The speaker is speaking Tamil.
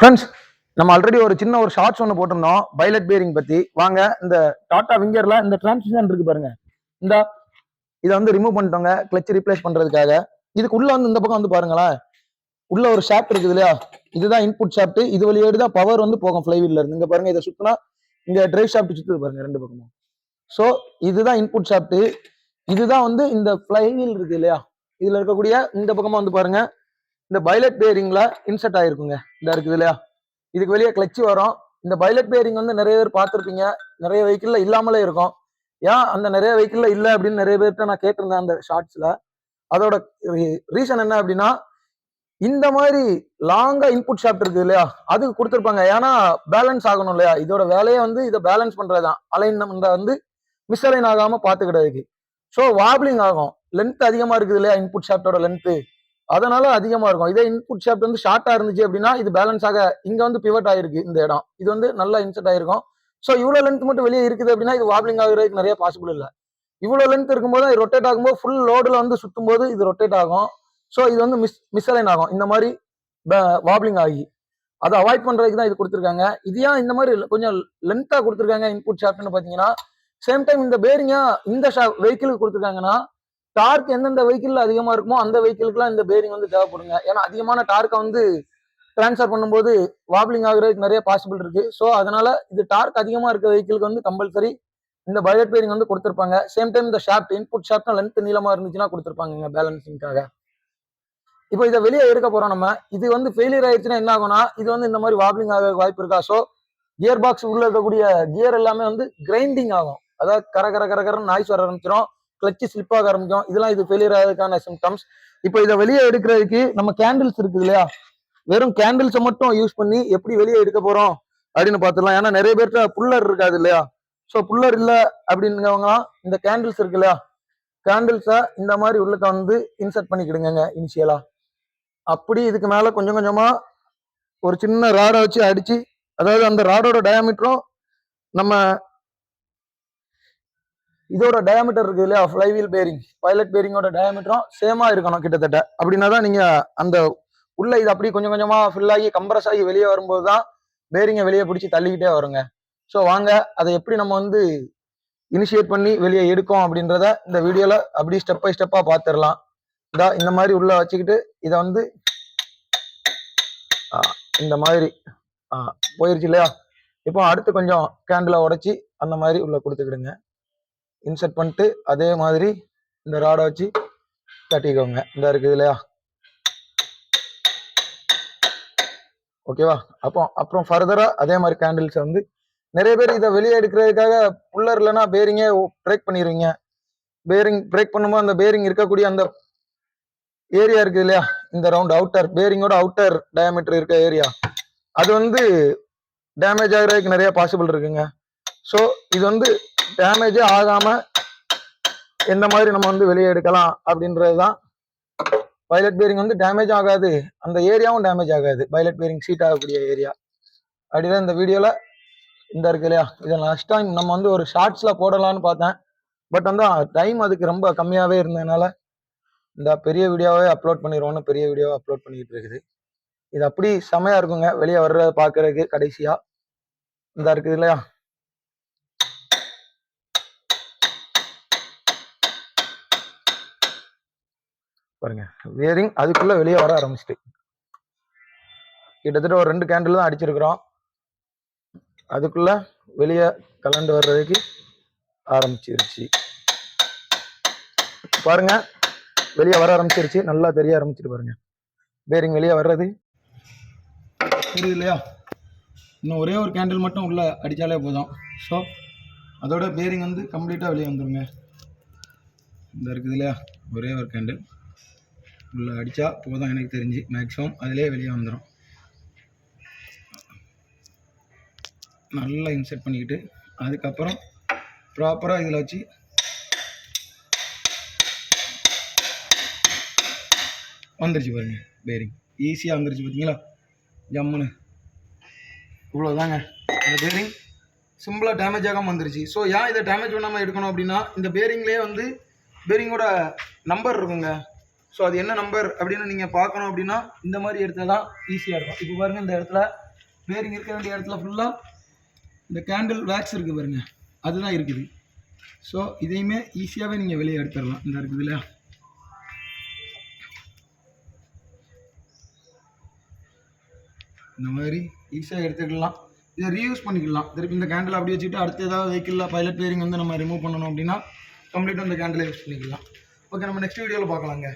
ஃப்ரெண்ட்ஸ் நம்ம ஆல்ரெடி ஒரு சின்ன ஒரு ஷார்ட்ஸ் ஒன்று போட்டிருந்தோம் பைலட் பேரிங் பத்தி. வாங்க இந்த டாடா விங்கர்ல இந்த டிரான்ஸ்மிஷன் இருக்கு பாருங்க. இந்த இதை வந்து ரிமூவ் பண்ணிட்டோங்க கிளச் ரீப்ளேஸ் பண்றதுக்காக. இதுக்கு உள்ள வந்து இந்த பக்கம் வந்து பாருங்களேன். உள்ள ஒரு ஷாப்ட் இருக்குது இல்லையா? இதுதான் இன்புட் ஷாப்ட் இது வழியாடி தான் பவர் வந்து போகும் ஃபிளைவீல்ல இருந்து. இங்க பாருங்க இதை சுத்தினா இங்க டிரைவ் ஷாப்ட் சுத்துது பாருங்க ரெண்டு பக்கமும். ஸோ இதுதான் இன்புட் ஷாப்ட் இதுதான் வந்து இந்த ஃபிளைவீல் இருக்கு இல்லையா? இதுல இருக்கக்கூடிய இந்த பக்கமா வந்து பாருங்க. இந்த பைலட் பேரிங்ல இன்செர்ட் ஆயிருக்குங்க. இந்த இருக்குது இல்லையா? இதுக்கு வெளியே கிளச்சு வரும். இந்த பைலட் பேரிங் வந்து நிறைய பேர் பார்த்துருப்பீங்க. நிறைய வெஹிக்கிள்ல இல்லாமலே இருக்கும். ஏன் அந்த நிறைய வெஹிக்கிள்ல இல்லை அப்படின்னு நிறைய பேர்கிட்ட நான் கேட்டிருந்தேன் அந்த ஷார்ட்ஸ்ல அதோட ரீசன் என்ன அப்படின்னா இந்த மாதிரி லாங்கா இன்புட் ஷாப்ட் இருக்குது இல்லையா? அதுக்கு கொடுத்துருப்பாங்க. ஏன்னா பேலன்ஸ் ஆகணும் இல்லையா? இதோட வேலையே வந்து இதை பேலன்ஸ் பண்றதுதான். அலைன்மெண்ட் வந்து மிஸ் அலைன் ஆகாம பாத்துக்கிட்டதுக்கு ஸோ வாப்லிங் ஆகும். லென்த் அதிகமா இருக்குது இல்லையா? இன்புட் ஷாப்டோட லென்த்து அதனால அதிகமா இருக்கும். இதே இன்புட் ஷாப்ட் வந்து ஷார்ட்டா இருந்துச்சு அப்படின்னா இது பேலன்ஸ் ஆக இங்க வந்து பிவட் ஆயிருக்கு இந்த இடம். இது வந்து நல்லா இன்செர்ட் ஆயிருக்கும். ஸோ இவ்வளவு லென்த் மட்டும் வெளியே இருக்குது அப்படின்னா இது வாப்லிங் ஆகுறதுக்கு நிறைய பாசிபிள் இல்லை. இவ்வளவு லென்த் இருக்கும்போது இது ரொட்டேட் ஆகும்போது ஃபுல் லோடுல வந்து சுத்தும் போது இது ரொட்டேட் ஆகும். ஸோ இது வந்து மிஸ் மிஸ்அலைன் ஆகும். இந்த மாதிரி வாப்லிங் ஆகி. அதை அவாய்ட் பண்றதுக்கு தான் இது கொடுத்துருக்காங்க. இது ஏன் இந்த மாதிரி கொஞ்சம் லென்த்தா கொடுத்துருக்காங்க இன்புட் ஷாப்ட்னு பாத்தீங்கன்னா சேம் டைம் இந்த பேரிங்காக இந்த வெஹிக்கிளுக்கு கொடுத்துருக்காங்கன்னா டார்க் எந்தெந்த வெஹிக்கிள் அதிகமா இருக்குமோ அந்த வெஹிக்கிளுக்குலாம் இந்த பேரிங் வந்து தேவைப்படுங்க. ஏன்னா அதிகமான டார்க்கை வந்து டிரான்ஸ்ஃபர் பண்ணும்போது வாப்லிங் ஆகுறதுக்கு நிறைய பாசிபிள் இருக்கு. ஸோ அதனால இது டார்க் அதிகமா இருக்க வெஹிக்கிளுக்கு வந்து கம்பல்சரி இந்த பைலட் பேரிங் வந்து கொடுத்துருப்பாங்க. சேம் டைம் இந்த ஷாப்ட் இன்புட் ஷாப்ட்னா லென்த் நீளமா இருந்துச்சுன்னா கொடுத்துருப்பாங்க பேலன்சிங்காக இப்போ இதை வெளியே எடுக்க போறோம் நம்ம. இது வந்து ஃபெயிலியர் ஆயிடுச்சுன்னா என்ன ஆகும்னா இது வந்து இந்த மாதிரி வாப்லிங் ஆக வாய்ப்பு இருக்கா? ஸோ கியர் பாக்ஸ் உள்ள இருக்கக்கூடிய கியர் எல்லாமே வந்து கிரைண்டிங் ஆகும். அதாவது கர கர கர கரன்னு நாய்ஸ் வர ஆரம்பிச்சிடும் கிளச்சு ஸ்லிப் ஆக ஆரம்பிக்கும். இதெல்லாம் இது ஃபெயிலியர் ஆகிறதுக்கான சிம்டம்ஸ் இப்போ இதை வெளியே எடுக்கிறதுக்கு நம்ம கேண்டில்ஸ் இருக்குது இல்லையா? வெறும் கேண்டில்ஸை மட்டும் யூஸ் பண்ணி எப்படி வெளியே எடுக்க போறோம் அப்படின்னு பார்த்துடலாம். ஏன்னா நிறைய பேர்ட்ட புல்லர் இருக்காது இல்லையா? ஸோ புல்லர் இல்லை அப்படிங்கிறவங்களாம் இந்த கேண்டில்ஸ் இருக்கு இல்லையா? கேண்டில்ஸை இந்த மாதிரி உள்ளக்க வந்து இன்சர்ட் பண்ணிக்கிடுங்க இனிஷியலா அப்படி இதுக்கு மேலே கொஞ்சம் கொஞ்சமாக ஒரு சின்ன ராடை வச்சு அடிச்சு அதாவது அந்த ராடோட டயாமீட்டரும் நம்ம இதோட டயாமீட்டர் இருக்குது இல்லையா? ஃப்ளைவீல் பேரிங் பைலட் பேரிங்கோட டயாமீட்டரும் சேமா இருக்கணும் கிட்டத்தட்ட. அப்படின்னா தான் நீங்கள் அந்த உள்ள இது அப்படி கொஞ்சம் கொஞ்சமாக ஃபில் ஆகி கம்ப்ரஸ் ஆகி வெளியே வரும்போது தான் பேரிங்கை வெளியே பிடிச்சி தள்ளிக்கிட்டே வருங்க. ஸோ வாங்க அதை எப்படி நம்ம வந்து இனிஷியேட் பண்ணி வெளியே எடுக்கோம் அப்படின்றத இந்த வீடியோவில் அப்படி ஸ்டெப் பை ஸ்டெப்பாக பார்த்துடலாம். இதா இந்த மாதிரி உள்ள வச்சுக்கிட்டு இதை வந்து இந்த மாதிரி ஆ, போயிருச்சு இல்லையா? இப்போ அடுத்து கொஞ்சம் கேண்டிலை உடைச்சி அந்த மாதிரி உள்ள கொடுத்துக்கிடுங்க. இன்சர்ட் பண்ணிட்டு அதே மாதிரி இந்த ராடை வச்சு தட்டிக்கோங்க. இந்த இருக்குது இல்லையா? ஓகேவா? அப்போ அப்புறம் ஃபர்தராக அதே மாதிரி கேண்டில்ஸை வந்து நிறைய பேர் இதை வெளியே எடுக்கிறதுக்காக புல்லர் இல்லைன்னா பேரிங்கே பிரேக் பண்ணிடுவீங்க. பேரிங் பிரேக் பண்ணும்போது அந்த பேரிங் இருக்கக்கூடிய அந்த ஏரியா இருக்குது இல்லையா? இந்த ரவுண்ட் அவுட்டர் பேரிங்கோட அவுட்டர் டயமீட்டர் இருக்க ஏரியா அது வந்து டேமேஜ் ஆகிறதுக்கு நிறைய பாசிபிள் இருக்குங்க. ஸோ இது வந்து டேமேஜே ஆகாம எந்த மாதிரி நம்ம வந்து வெளியே எடுக்கலாம் அப்படின்றது தான் பைலட் பேரிங் வந்து டேமேஜ் ஆகாது. அந்த ஏரியாவும் டேமேஜ் ஆகாது. பைலட் பேரிங் சீட் ஆகக்கூடிய ஏரியா அப்படிதான் இந்த வீடியோல இந்த இருக்கு இல்லையா? இதை லாஸ்ட் டைம் நம்ம வந்து ஒரு ஷார்ட்ஸ்ல போடலாம்னு பார்த்தேன். பட் வந்து டைம் அதுக்கு ரொம்ப கம்மியாவே இருந்ததுனால இந்த பெரிய வீடியோவே அப்லோட் பண்ணிடுவோம்னு பெரிய வீடியோவை அப்லோட் பண்ணிக்கிட்டு இருக்குது. இது அப்படி செமையா இருக்குங்க. வெளியே வர்றதை பார்க்கறதுக்கு கடைசியா. இந்த இருக்குது இல்லையா? பாருங்க. வேரிங் அதுக்குள்ள வெளியே வர ஆரம்பிச்சிட்டு. கிட்டத்தட்ட ஒரு ரெண்டு கேண்டில் தான் அடிச்சிருக்கிறோம். அதுக்குள்ள வெளியே கலண்டு வர்றதுக்கு ஆரம்பிச்சிருச்சு. பாருங்க. வெளியே வர ஆரம்பிச்சிருச்சு. நல்லா தெரிய ஆரம்பிச்சிட்டு பாருங்க. பேரிங் வெளியே வர்றது. புரியுது இல்லையா? இன்னும் ஒரே ஒரு கேண்டில் மட்டும் உள்ள அடித்தாலே போதும். ஸோ அதோட பேரிங் வந்து கம்ப்ளீட்டாக வெளியே வந்துருங்க. இந்த இருக்குது இல்லையா? ஒரே ஒரு கேண்டில் உள்ள அடித்தா போதும் எனக்கு தெரிஞ்சு. மேக்ஸிமம் அதிலே வெளியே வந்துடும் நல்லா இன்செர்ட் பண்ணிக்கிட்டு அதுக்கப்புறம் ப்ராப்பராக இதில் வச்சு வந்துருச்சு பாருங்க பேரிங் ஈஸியாக வந்துருச்சு பார்த்தீங்களா ஜம்முன்னு. இவ்வளோதாங்க இந்த பேரிங் சிம்பிளாக டேமேஜ் ஆகாமல் வந்துருச்சு. ஸோ ஏன் இதை டேமேஜ் பண்ணாமல் எடுக்கணும் அப்படின்னா இந்த பேரிங்லேயே வந்து பேரிங்கோட நம்பர் இருக்குங்க. ஸோ அது என்ன நம்பர் அப்படின்னு நீங்கள் பார்க்கணும் அப்படின்னா இந்த மாதிரி இடத்துல தான் ஈஸியாக இருக்கும். இப்போ பாருங்கள் இந்த இடத்துல பேரிங் இருக்க வேண்டிய இடத்துல ஃபுல்லாக இந்த கேண்டில் வேக்ஸ் இருக்குது பாருங்க. அதுதான் இருக்குது. ஸோ இதையுமே ஈஸியாகவே நீங்கள் வெளியே எடுத்துடலாம். இந்த இருக்குது இல்லையா? இந்த மாதிரி ஈஸியாக எடுத்துக்கலாம். இதை ரீயூஸ் பண்ணிக்கலாம். திருப்பி இந்த கேண்டில் அப்படி வச்சுட்டு அடுத்து ஏதாவது வெஹிக்கிளில் பைலட் பேரிங் வந்து நம்ம ரிமூவ் பண்ணணும் அப்படின்னா கம்ப்ளீட்டாக அந்த கேண்டிலை யூஸ் பண்ணிக்கலாம். ஓகே நம்ம நெக்ஸ்ட் வீடியோவில் பார்க்கலாங்க.